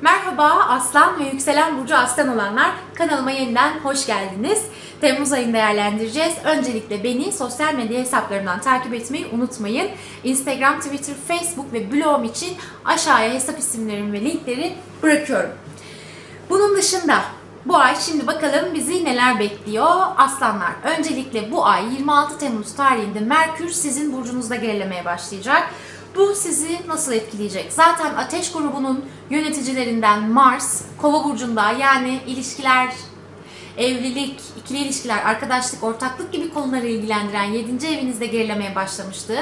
Merhaba Aslan ve Yükselen Burcu Aslan olanlar kanalıma yeniden hoş geldiniz. Temmuz ayını değerlendireceğiz. Öncelikle beni sosyal medya hesaplarımdan takip etmeyi unutmayın. Instagram, Twitter, Facebook ve blogum için aşağıya hesap isimlerimi ve linkleri bırakıyorum. Bunun dışında bu ay şimdi bakalım bizi neler bekliyor aslanlar. Öncelikle bu ay 26 Temmuz tarihinde Merkür sizin burcunuzda gerilemeye başlayacak. Bu sizi nasıl etkileyecek? Zaten ateş grubunun yöneticilerinden Mars, Kova burcunda yani ilişkiler, evlilik, ikili ilişkiler, arkadaşlık, ortaklık gibi konuları ilgilendiren 7. evinizde gerilemeye başlamıştı.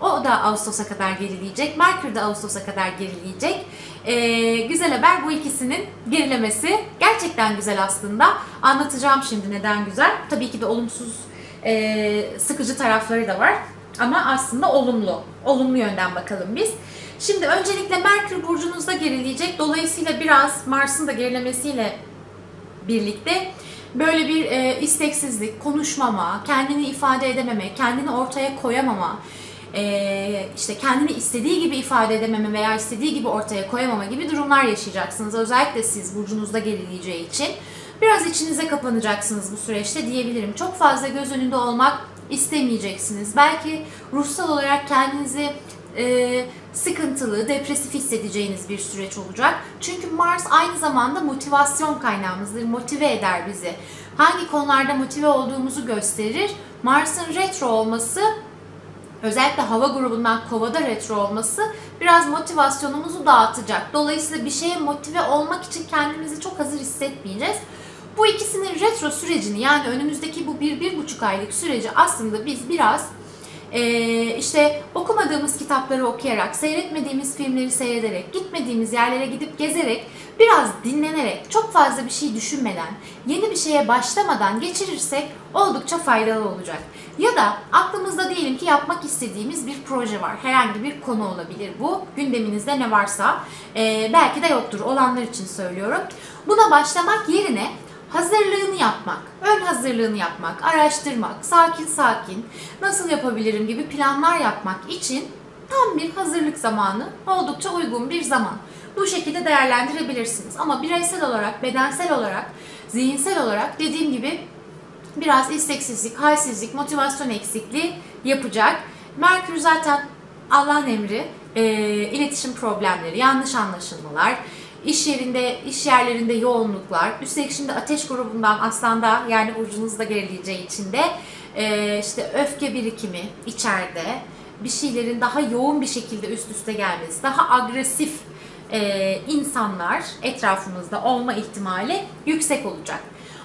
O da Ağustos'a kadar gerileyecek. Merkür de Ağustos'a kadar gerileyecek. Ee, güzel haber bu ikisinin gerilemesi. Gerçekten güzel aslında. Anlatacağım şimdi neden güzel. Tabii ki de olumsuz, e, sıkıcı tarafları da var. Ama aslında olumlu. Olumlu yönden bakalım biz. Şimdi öncelikle Merkür burcunuzda gerileyecek. Dolayısıyla biraz Mars'ın da gerilemesiyle birlikte böyle bir e, isteksizlik, konuşmama, kendini ifade edememe, kendini ortaya koyamama, e, işte kendini istediği gibi ifade edememe veya istediği gibi ortaya koyamama gibi durumlar yaşayacaksınız. Özellikle siz burcunuzda gerileyeceği için. Biraz içinize kapanacaksınız bu süreçte diyebilirim. Çok fazla göz önünde olmak istemeyeceksiniz. Belki ruhsal olarak kendinizi e, sıkıntılı, depresif hissedeceğiniz bir süreç olacak. Çünkü Mars aynı zamanda motivasyon kaynağımızdır, motive eder bizi. Hangi konularda motive olduğumuzu gösterir. Mars'ın retro olması özellikle hava grubundan kovada retro olması biraz motivasyonumuzu dağıtacak. Dolayısıyla bir şeye motive olmak için kendimizi çok hazır hissetmeyeceğiz. Bu ikisinin retro sürecini yani önümüzdeki bu bir, bir buçuk aylık süreci aslında biz biraz e, işte okumadığımız kitapları okuyarak, seyretmediğimiz filmleri seyrederek, gitmediğimiz yerlere gidip gezerek, biraz dinlenerek, çok fazla bir şey düşünmeden, yeni bir şeye başlamadan geçirirsek oldukça faydalı olacak. Ya da aklımızda diyelim ki yapmak istediğimiz bir proje var. Herhangi bir konu olabilir bu. Gündeminizde ne varsa. E, belki de yoktur. Olanlar için söylüyorum. Buna başlamak yerine hazırlığını yapmak, ön hazırlığını yapmak, araştırmak, sakin sakin nasıl yapabilirim gibi planlar yapmak için tam bir hazırlık zamanı, oldukça uygun bir zaman. Bu şekilde değerlendirebilirsiniz. Ama bireysel olarak, bedensel olarak, zihinsel olarak dediğim gibi biraz isteksizlik, halsizlik, motivasyon eksikliği yapacak. Merkür zaten Allah'ın emri, e, iletişim problemleri, yanlış anlaşılmalar, iş yerinde, iş yerlerinde yoğunluklar. Üstelik şimdi ateş grubundan aslanda yani burcunuzda gerileyeceği için de e, işte öfke birikimi içeride bir şeylerin daha yoğun bir şekilde üst üste gelmesi, daha agresif e, insanlar etrafımızda olma ihtimali yüksek olacak.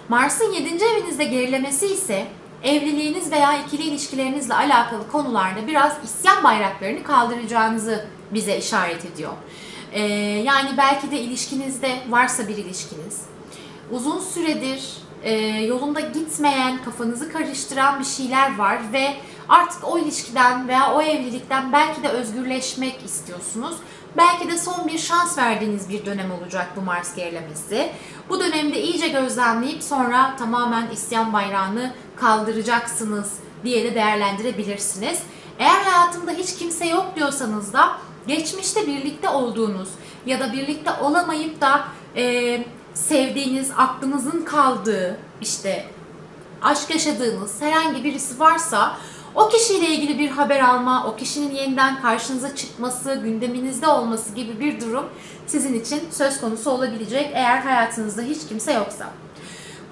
Mars'ın 7. evinizde gerilemesi ise evliliğiniz veya ikili ilişkilerinizle alakalı konularda biraz isyan bayraklarını kaldıracağınızı bize işaret ediyor. Ee, yani belki de ilişkinizde varsa bir ilişkiniz, uzun süredir e, yolunda gitmeyen, kafanızı karıştıran bir şeyler var ve artık o ilişkiden veya o evlilikten belki de özgürleşmek istiyorsunuz. Belki de son bir şans verdiğiniz bir dönem olacak bu Mars gerilemesi. Bu dönemde iyice gözlemleyip sonra tamamen isyan bayrağını kaldıracaksınız diye de değerlendirebilirsiniz. Eğer hayatımda hiç kimse yok diyorsanız da geçmişte birlikte olduğunuz ya da birlikte olamayıp da e, sevdiğiniz, aklınızın kaldığı, işte aşk yaşadığınız herhangi birisi varsa o kişiyle ilgili bir haber alma, o kişinin yeniden karşınıza çıkması, gündeminizde olması gibi bir durum sizin için söz konusu olabilecek eğer hayatınızda hiç kimse yoksa.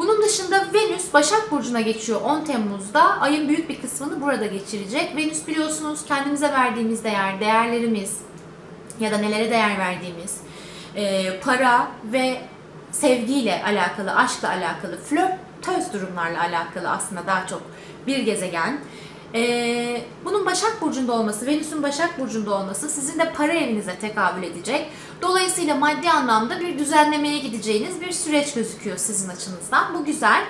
Bunun dışında Venüs Başak Burcu'na geçiyor 10 Temmuz'da. Ayın büyük bir kısmını burada geçirecek. Venüs biliyorsunuz kendimize verdiğimiz değer, değerlerimiz ya da nelere değer verdiğimiz, e, para ve sevgiyle alakalı, aşkla alakalı, flörtöz durumlarla alakalı aslında daha çok bir gezegen. Ee, bunun Başak Burcu'nda olması, Venüs'ün Başak Burcu'nda olması sizin de para evinize tekabül edecek. Dolayısıyla maddi anlamda bir düzenlemeye gideceğiniz bir süreç gözüküyor sizin açınızdan. Bu güzel.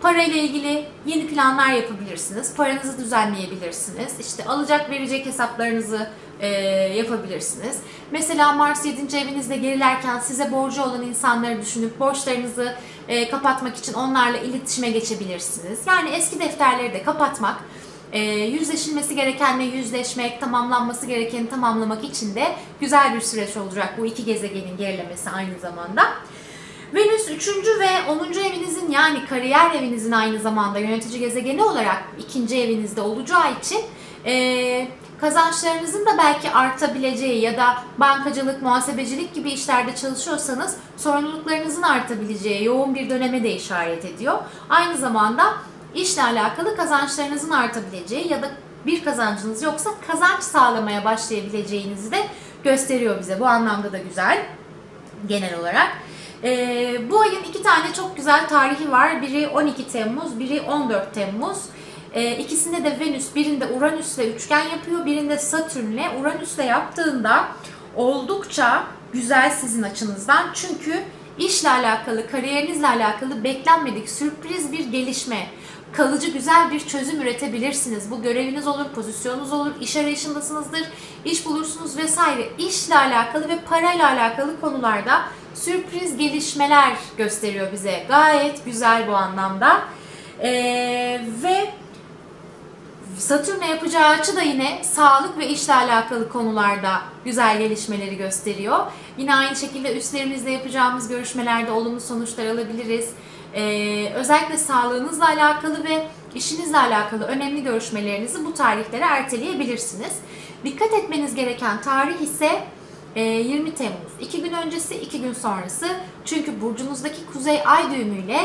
Parayla ilgili yeni planlar yapabilirsiniz. Paranızı düzenleyebilirsiniz. İşte alacak verecek hesaplarınızı e, yapabilirsiniz. Mesela Mars 7. evinizde gerilerken size borcu olan insanları düşünüp borçlarınızı e, kapatmak için onlarla iletişime geçebilirsiniz. Yani eski defterleri de kapatmak e, yüzleşilmesi gerekenle yüzleşmek, tamamlanması gerekeni tamamlamak için de güzel bir süreç olacak bu iki gezegenin gerilemesi aynı zamanda. Venüs 3. ve 10. evinizin yani kariyer evinizin aynı zamanda yönetici gezegeni olarak ikinci evinizde olacağı için e, kazançlarınızın da belki artabileceği ya da bankacılık, muhasebecilik gibi işlerde çalışıyorsanız sorumluluklarınızın artabileceği yoğun bir döneme de işaret ediyor. Aynı zamanda işle alakalı kazançlarınızın artabileceği ya da bir kazancınız yoksa kazanç sağlamaya başlayabileceğinizi de gösteriyor bize. Bu anlamda da güzel genel olarak. Ee, bu ayın iki tane çok güzel tarihi var. Biri 12 Temmuz, biri 14 Temmuz. Ee, ikisinde de Venüs, birinde Uranüs'le üçgen yapıyor, birinde Satürn'le. Uranüs'le yaptığında oldukça güzel sizin açınızdan. Çünkü işle alakalı, kariyerinizle alakalı beklenmedik sürpriz bir gelişme, kalıcı güzel bir çözüm üretebilirsiniz. Bu göreviniz olur, pozisyonunuz olur, iş arayışındasınızdır, iş bulursunuz vesaire. İşle alakalı ve parayla alakalı konularda sürpriz gelişmeler gösteriyor bize. Gayet güzel bu anlamda. Ee, ve Satürn'e yapacağı açı da yine sağlık ve işle alakalı konularda güzel gelişmeleri gösteriyor. Yine aynı şekilde üstlerimizle yapacağımız görüşmelerde olumlu sonuçlar alabiliriz. Ee, özellikle sağlığınızla alakalı ve işinizle alakalı önemli görüşmelerinizi bu tarihlere erteleyebilirsiniz. Dikkat etmeniz gereken tarih ise 20 e, Temmuz. 2 gün öncesi, 2 gün sonrası. Çünkü burcunuzdaki kuzey ay düğümüyle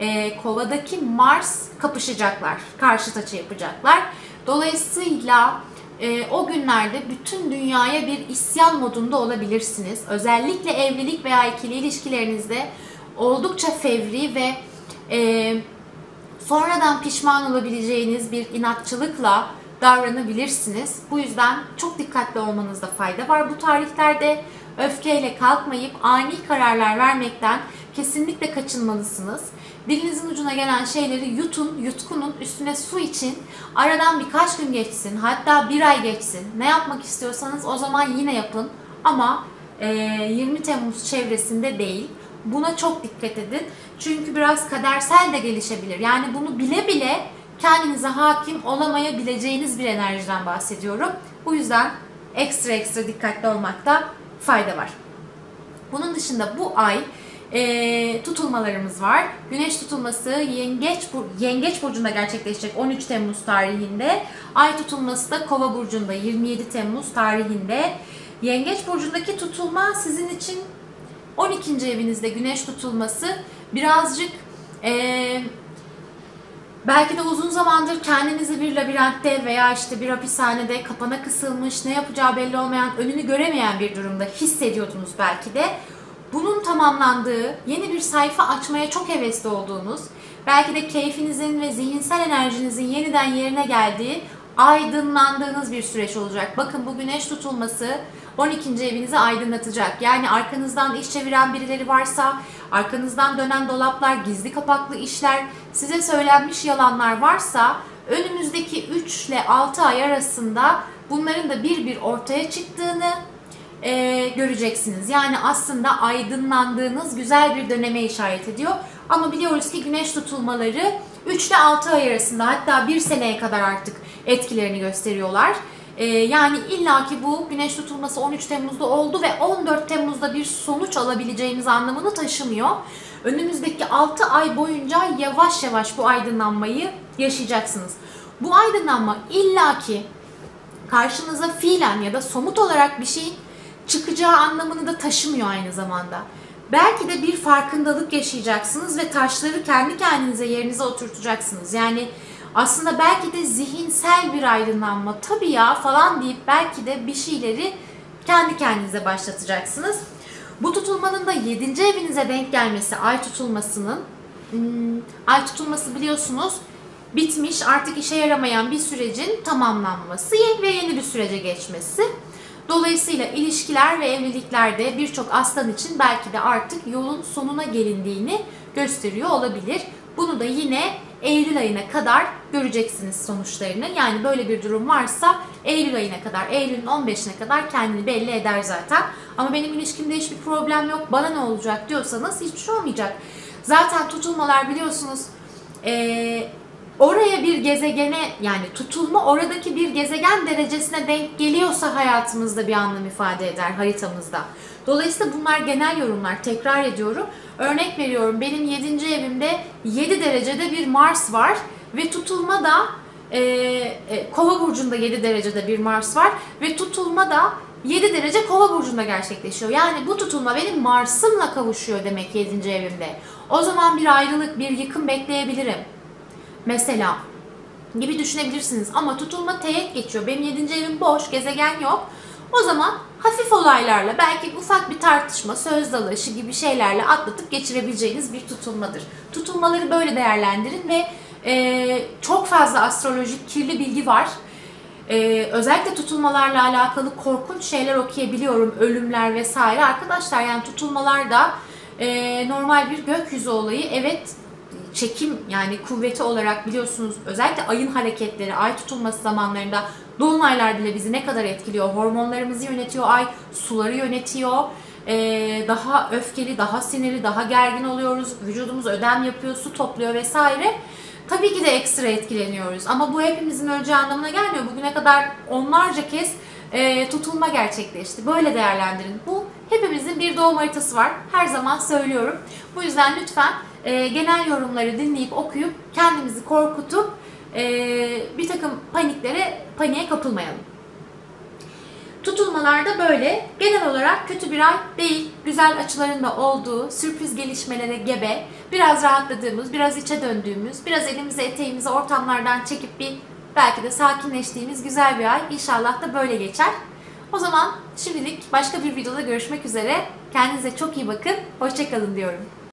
e, kovadaki Mars kapışacaklar. Karşıt açı yapacaklar. Dolayısıyla e, o günlerde bütün dünyaya bir isyan modunda olabilirsiniz. Özellikle evlilik veya ikili ilişkilerinizde oldukça fevri ve e, sonradan pişman olabileceğiniz bir inatçılıkla davranabilirsiniz. Bu yüzden çok dikkatli olmanızda fayda var. Bu tarihlerde öfkeyle kalkmayıp ani kararlar vermekten kesinlikle kaçınmalısınız. Dilinizin ucuna gelen şeyleri yutun, yutkunun, üstüne su için aradan birkaç gün geçsin, hatta bir ay geçsin. Ne yapmak istiyorsanız o zaman yine yapın. Ama e, 20 Temmuz çevresinde değil. Buna çok dikkat edin. Çünkü biraz kadersel de gelişebilir. Yani bunu bile bile kendinize hakim olamayabileceğiniz bir enerjiden bahsediyorum. Bu yüzden ekstra ekstra dikkatli olmakta fayda var. Bunun dışında bu ay e, tutulmalarımız var. Güneş tutulması Yengeç Yengeç burcunda gerçekleşecek 13 Temmuz tarihinde. Ay tutulması da Kova burcunda 27 Temmuz tarihinde. Yengeç burcundaki tutulma sizin için 12. evinizde Güneş tutulması birazcık e, belki de uzun zamandır kendinizi bir labirentte veya işte bir hapishanede kapana kısılmış, ne yapacağı belli olmayan, önünü göremeyen bir durumda hissediyordunuz belki de bunun tamamlandığı, yeni bir sayfa açmaya çok hevesli olduğunuz, belki de keyfinizin ve zihinsel enerjinizin yeniden yerine geldiği, aydınlandığınız bir süreç olacak. Bakın bu güneş tutulması 12. evinizi aydınlatacak. Yani arkanızdan iş çeviren birileri varsa, arkanızdan dönen dolaplar, gizli kapaklı işler, size söylenmiş yalanlar varsa önümüzdeki 3 ile 6 ay arasında bunların da bir bir ortaya çıktığını e, göreceksiniz. Yani aslında aydınlandığınız güzel bir döneme işaret ediyor. Ama biliyoruz ki güneş tutulmaları 3 ile 6 ay arasında hatta 1 seneye kadar artık etkilerini gösteriyorlar. Ee, yani illaki bu güneş tutulması 13 Temmuz'da oldu ve 14 Temmuz'da bir sonuç alabileceğimiz anlamını taşımıyor. Önümüzdeki 6 ay boyunca yavaş yavaş bu aydınlanmayı yaşayacaksınız. Bu aydınlanma illaki karşınıza fiilen ya da somut olarak bir şey çıkacağı anlamını da taşımıyor aynı zamanda. Belki de bir farkındalık yaşayacaksınız ve taşları kendi kendinize yerinize oturtacaksınız. Yani aslında belki de zihinsel bir aydınlanma tabii ya falan deyip belki de bir şeyleri kendi kendinize başlatacaksınız. Bu tutulmanın da 7. evinize denk gelmesi ay tutulmasının hmm, ay tutulması biliyorsunuz bitmiş artık işe yaramayan bir sürecin tamamlanması ve yeni bir sürece geçmesi. Dolayısıyla ilişkiler ve evliliklerde birçok aslan için belki de artık yolun sonuna gelindiğini gösteriyor olabilir. Bunu da yine Eylül ayına kadar göreceksiniz sonuçlarını. Yani böyle bir durum varsa Eylül ayına kadar, Eylül'ün 15'ine kadar kendini belli eder zaten. Ama benim ilişkimde hiçbir problem yok, bana ne olacak diyorsanız hiçbir şey olmayacak. Zaten tutulmalar biliyorsunuz ee, oraya bir gezegene yani tutulma oradaki bir gezegen derecesine denk geliyorsa hayatımızda bir anlam ifade eder haritamızda. Dolayısıyla bunlar genel yorumlar. Tekrar ediyorum. Örnek veriyorum benim 7. evimde 7 derecede bir Mars var ve tutulma da e, e, Kova burcunda 7 derecede bir Mars var ve tutulma da 7 derece Kova burcunda gerçekleşiyor. Yani bu tutulma benim Mars'ımla kavuşuyor demek 7. evimde. O zaman bir ayrılık, bir yıkım bekleyebilirim. Mesela gibi düşünebilirsiniz ama tutulma teğet geçiyor. Benim 7. evim boş, gezegen yok. O zaman hafif olaylarla belki ufak bir tartışma, söz dalaşı gibi şeylerle atlatıp geçirebileceğiniz bir tutulmadır. Tutulmaları böyle değerlendirin ve e, çok fazla astrolojik kirli bilgi var. E, özellikle tutulmalarla alakalı korkunç şeyler okuyabiliyorum. Ölümler vesaire. Arkadaşlar yani tutulmalar da e, normal bir gökyüzü olayı. Evet çekim yani kuvveti olarak biliyorsunuz özellikle ayın hareketleri, ay tutulması zamanlarında dolunaylar bile bizi ne kadar etkiliyor. Hormonlarımızı yönetiyor ay, suları yönetiyor. Ee, daha öfkeli, daha sinirli, daha gergin oluyoruz. Vücudumuz ödem yapıyor, su topluyor vesaire. Tabii ki de ekstra etkileniyoruz ama bu hepimizin öleceği anlamına gelmiyor. Bugüne kadar onlarca kez e, tutulma gerçekleşti. Böyle değerlendirin. Bu hepimizin bir doğum haritası var. Her zaman söylüyorum. Bu yüzden lütfen e, genel yorumları dinleyip okuyup kendimizi korkutup e, bir takım paniklere paniğe kapılmayalım. Tutulmalarda böyle. Genel olarak kötü bir ay değil. Güzel açılarında olduğu, sürpriz gelişmelere gebe, biraz rahatladığımız, biraz içe döndüğümüz, biraz elimizi eteğimizi ortamlardan çekip bir belki de sakinleştiğimiz güzel bir ay. İnşallah da böyle geçer. O zaman şimdilik başka bir videoda görüşmek üzere. Kendinize çok iyi bakın. Hoşçakalın diyorum.